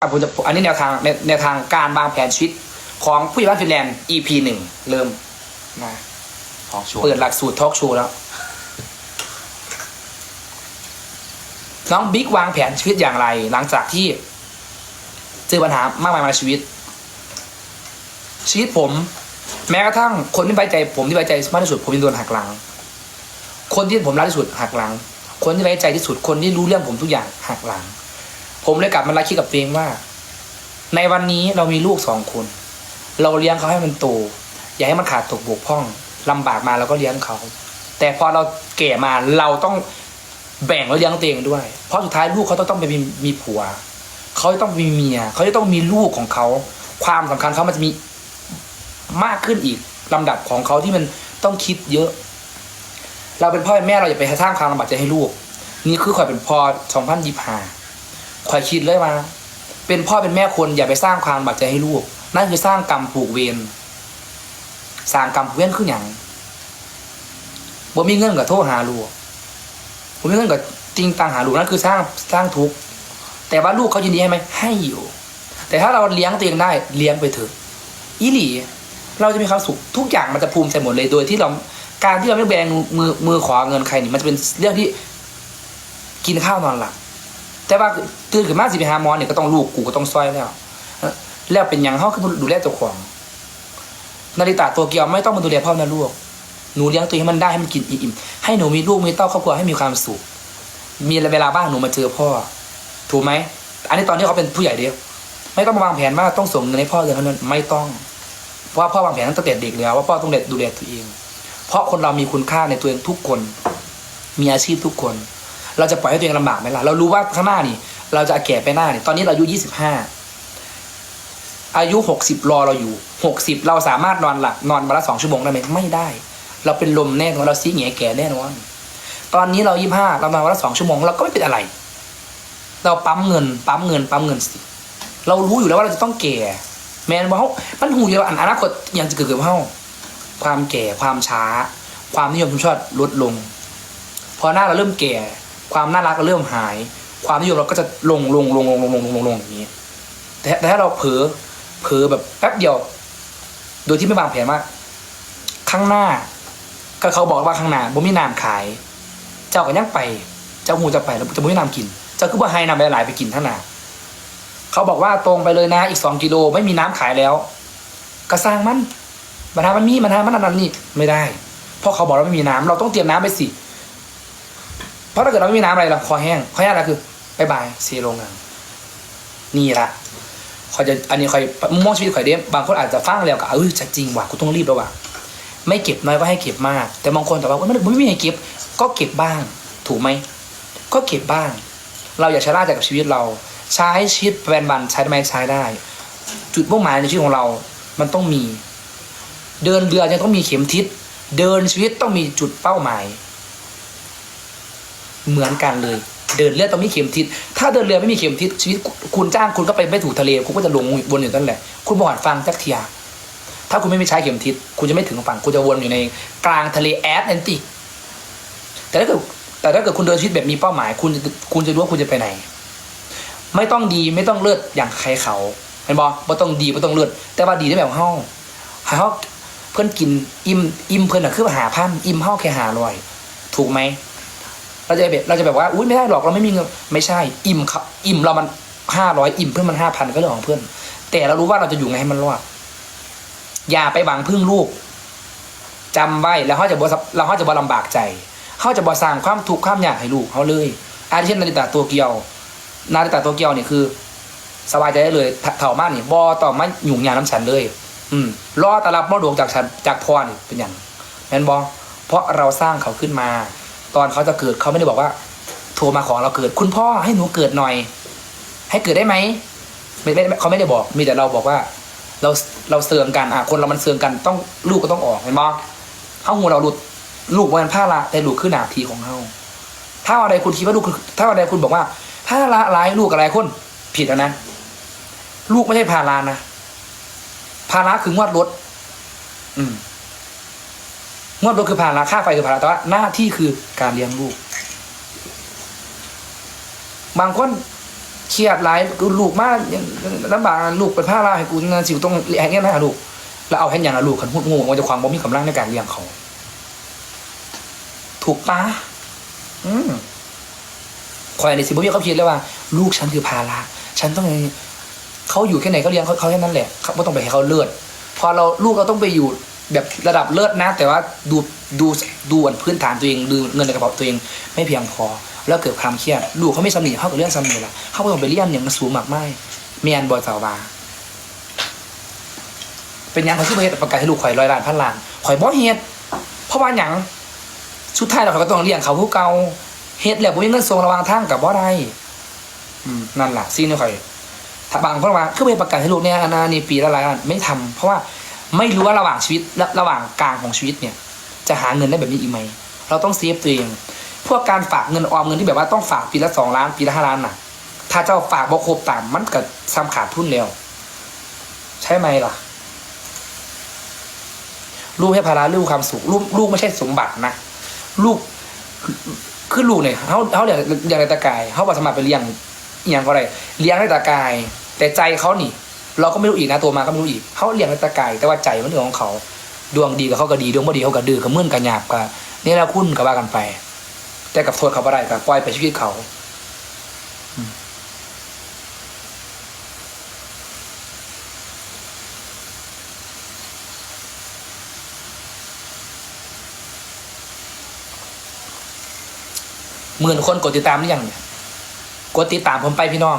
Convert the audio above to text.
อะผมจะอันนี้แนวทางแนวแนวทางการวางแผนชีวิตของผู้ใหญ่บ้านฟินแลนด์ EP หนึ่งเริ่มนะของชัวร์เปิดหลักสูตรทอล์กโชว์แล้ว น้องบิ๊กวางแผนชีวิตอย่างไร หลังจากที่เจอปัญหามากมายในชีวิต ชีวิตผม แม้กระทั่งคนที่ไว้ใจ ผมที่ไว้ใจมากที่สุด ผมยังโดนหักหลัง คนที่ผมรักที่สุดหักหลัง คนที่ไว้ใจที่สุดคนที่รู้เรื่องผมทุกอย่างหักหลัง ผมเลยกลับมาลักคิดกับตัวเองว่า ในวันนี้เรามีลูกสองคน เราเลี้ยงเขาให้มันโตอย่าให้มันขาดตกบกพร่องลำบากมาเราก็เลี้ยงเขา แต่พอเราแก่มาเราต้องแบ่งแล้วเลี้ยงตัวเองด้วย เพราะสุดท้ายลูกเขาต้องต้องไปมีมีผัว เขาต้องมีเมีย เขาจะต้องมีลูกของเขา ความสำคัญเขามันจะมีมากขึ้นอีกลำดับของเขาที่มันต้องคิดเยอะ เราเป็นพ่อเป็นแม่เราอย่าไปสร้างความลำบากใจให้ลูก นี่คือข่อยเป็นพ่อสองพันยี่ห้า ข่อยคิดเลยมาเป็นพ่อเป็นแม่คนอย่าไปสร้างความบากใจให้ลูก นั่นคือสร้างกรรมผูกเวรสร้างกรรมเว้นขึ้นอย่างบ่มีเงินกับโทษหาลูกบ่มีเงินกับจริงตังหาลูกนั่นคือสร้างสร้างทุกข์แต่ว่าลูกเขายินดีให้ไหมให้อยู่ แต่ถ้าเราเลี้ยงตัวเองได้เลี้ยงไปเถอะอีหลีเราจะมีความสุขทุกอย่างมันจะภูมิใจหมดเลยโดยที่เราการที่เราไม่แบงมือมือขอเงินใครนี่มันจะเป็นเรื่องที่กินข้าวนอนหลับ แต่ว่าตื่นขึ้นมาสิไปหาหมอเนี่ยก็ต้องลูกกูก็ต้องซอยแล้ว แล้วเป็นอย่างเขาคือดูแลเจ้าของนาฬิตาตัวเกียวไม่ต้องมาดูแลพ่อนะลูกหนูเลี้ยงตัวให้มันได้ให้มันกินอิ่มให้หนูมีลูกมีเต้าครอบครัวให้มีความสุขมีเวลาบ้างหนูมาเจอพ่อ ถูกไหมอันนี้ตอนที่เขาเป็นผู้ใหญ่เดียวไม่ต้องมาวางแผนว่าต้องส่งเงินให้พ่อเดือนเท่านั้นไม่ต้องเพราะพ่อวางแผนตั้งแต่เด็กแล้วว่าพ่อต้องดูแลตัวเอง เพราะคนเรามีคุณค่าในตัวเองทุกคน มีอาชีพทุกคน เราจะปล่อยให้ตัวเองลำบากไหมล่ะ เรารู้ว่าข้างหน้านี่ เราจะแก่ไปหน้านี่ ตอนนี้เราอายุยี่สิบห้าอายุหกสิบรอเราอยู่หกสิบเราสามารถนอนหลับนอนวันละสองชั่วโมงได้ไหมไม่ได้ เราเป็นลมแน่นอนเราซีเหงียแก่แน่นอนตอนนี้เรายี่ห้าเรานอนวันละสองชั่วโมงเราก็ไม่เป็นอะไร เราปั๊มเงินปั๊มเงินปั๊มเงินสิเรารู้อยู่แล้วว่าเราจะต้องแก่ แมนว่าเขามันหูอยู่แล้วาอนาคตยังจะเกิดกับเขาความแก่ความช้า ความนิยมชมชอบลดลง พอหน้าเราเริ่มแก่ ความน่ารักเราเริ่มหาย ความนิยมเราก็จะลงลงลงลงลงลงลงลงลงอย่างนี้แต่แต่ถ้าเราเผลอเผลอแบบแป๊บเดียว โดยที่ไม่วางแผนว่าข้างหน้า ก็เขาบอกว่าข้างหน้าบ่มีน้ำขาย เจ้าก็ยังไป เจ้าหูจะไปแล้วจะบ่มีน้ำกิน เจ้าคือว่าให้น้ำหลายไปกินท่างหน้าเขาบอกว่าตรงไปเลยนะอีกสองกิโลไม่มีน้ำขายแล้ว ก็สร้างมันมันทามันมีมันทามันนั่นนี่ไม่ได้เพราะเขาบอกว่าไม่มีน้ำเราต้องเตรียมน้ำไปสิ เพราะถ้าเกิดเราไม่มีน้ำอะไรล่ะคอแห้งคอแห้งอะไรคือบายบายเสียโรงงานนี่ละคอยจะอันนี้คอยมุมมองชีวิตคอยเด้บางคนอาจจะฟังแล้วก็เออจะจริงว่ะกูต้องรีบแล้วว่ะไม่เก็บน้อยก็ให้เก็บมาก แต่บางคนแต่ว่ามันไม่มีให้เก็บ ก็เก็บบ้าง ถูกไหมก็เก็บบ้าง เราอย่าชะล่าใจกับชีวิตเรา ใช้ชีวิตแวนบันใช้ได้ไหมใช้ได้ จุดมุ่งหมายในชีวิตของเรา มันต้องมี เดินเรือยังต้องมีเข็มทิศเดินชีวิตต้องมีจุดเป้าหมาย เหมือนกันเลย เดินเรือต้องมีเข็มทิศ ถ้าเดินเรือไม่มีเข็มทิศชีวิตคุณจ้างคุณก็ไปไม่ถูกทะเล คุณก็จะลงวนอยู่นั่นแหละ คุณบอดฟังจักเทียถ้าคุณไม่มีใช้เข็มทิศ คุณจะไม่ถึงฝั่ง คุณจะวนอยู่ในกลางทะเลแอตแลนติก แต่ถ้าเกิดแต่ถ้าเกิดคุณเดินชีวิตแบบมีเป้าหมาย คุณจะคุณจะรู้ว่าคุณจะไปไหน ไม่ต้องดีไม่ต้องเลิศอย่างใครเขาเห็นบอบ่ต้องดีไม่ต้องเลิศแต่ว่าดีได้แบบเฮาหาเฮาเพื่อนกินอิ่มอิ่มเพื่อนอะคือหาพันอิ่มเฮาแค่หาลอย ถูกไหม เราจะแบบเราจะแบบว่าอุ้ยไม่ได้หรอกเราไม่มีเงินไม่ใช่ อิ่มครับอิ่มเรามันห้าร้อยอิ่มเพื่อนมันห้าพันก็เรื่องของเพื่อน แต่เรารู้ว่าเราจะอยู่ไงให้มันรอดอย่าไปหวังพึ่งลูกจำไว้แล้วเขาจะบ่เราเขาจะบ่ลำบากใจเขาจะบ่สร้างความทุกข์ความยากให้ลูกเขาเลยอาทิเช่นนาฬิตาตัวเกียว นาฬิตาตัวเกียวเนี่ยคือ สบายใจได้เลยเถ่ามากนี่บอต่อไม่หยุ่งยากน้ำฉันเลย อืมรอตรับมรดกจากฉันจากพ่อนี่เป็นอย่างแม่นบอเพราะเราสร้างเขาขึ้นมา ตอนเขาจะเกิดเขาไม่ได้บอกว่า โทรมาขอเราเกิด คุณพ่อให้หนูเกิดหน่อย ให้เกิดได้ไหมไม่ไม่เขาไม่ได้บอก มีแต่เราบอกว่า เราเราเสื่อมกันอะคนเรามันเสื่อมกันต้องลูกก็ต้องออกเห็นบอเข้าหูเราหลุดลูกมันผ้าละแต่ลูกคือหนาทีของเขาถ้าอะไรคุณคิดว่าลูกถ้าอะไรคุณบอกว่า ถ้าละร้ายลูกอะไรคุณผิดแล้วนะลูกไม่ใช่ภาระนะภาระคืองวดรถอืม งวดรถคือภาระค่าไฟคือภาระแต่ว่าหน้าที่คือการเลี้ยงลูก บางคนเครียดหลายกูลูกมากลำบากลูกเป็นผ้าลาให้กูสิวต้องแหงเงี้ยนะลูกแล้วเอาแค่อย่างละลูกขันพูดงูว่าจะความบ่มีกำลังในการเลี้ยงเขา ถูกปะอืมคอยในสิบ่มีเขาคิดเลยว่า ลูกฉันคือภาระฉันต้องเขาอยู่แค่ไหนก็เลี้ยงเขาเขาแค่นั้นแหละเขาไม่ต้องไปให้เขาเลือด พอเราลูกเราต้องไปอยู่ แบบระดับเลิศนะ แต่ว่าดูดูดูอันพื้นฐานตัวเองดูเงินในกระเป๋าตัวเองไม่เพียงพอ แล้วเกิดความเครียดลูเขาไม่สำเนีเขากับเรื่องสำเนีละเขาไม่ต้องไปเรียนอย่างมันสูงมากไม่เมียนบอยสาวบาเป็นยังเขาชื่อเหตุประกาศให้ลูกข่อยร้อยล้านพันล้านข่อยบ่เฮ็ดเพราะว่าหยังสุดท้ายเราก็ต้องเลี้ยงเขาผู้เก่าเฮ็ดแล้วบ่มีเงินส่งระวางทางกับบ่ได้นั่นล่ะสิ่งที่ข่อย ถ้าบางคนว่าคือไปประกาศให้ลูกเนี่ยอนานี่ปีละหลายล้านไม่ทำเพราะว่า ไม่รู้ว่าระหว่างชีวิตและระหว่างกลางของชีวิตเนี่ย จะหาเงินได้แบบนี้อีกไหม เราต้องเซฟตัวเอง พวกการฝากเงินออมเงินที่แบบว่าต้องฝากปีละสองล้านปีละห้าล้านน่ะ ถ้าเจ้าฝากบ่ครบตามมันก็ซ้ำขาดทุนแล้ว ใช่ไหมล่ะ ลูกให้ภาระลูกความสุขลูกลูกไม่ใช่สมบัตินะลูกคือลูกเนี่ยเขาเขาเรียกเรียกในตะกายเขาบอกสมัครไปเลี้ยงอย่างก็ไรเลี้ยงในตะกาย แต่ใจเขานี่ เราก็ไม่รู้อีกนะตัวมาก็ไม่รู้อีกเขาเลี้ยงในตะไกายแต่ว่าใจมันเรื่องของเขาดวงดีกับเขาก็ดีดวงไม่ดีเขาก็ดื้อกับมื่อนกับหยาบกับนี่แหละคุณก็ว่ากันไป แต่กับโทษเขาบ่ได้กับปล่อยไปชีวิตเขาหมื่นคนกดติดตามหรือยังเนี่ยกดติดตามผมไปพี่น้อง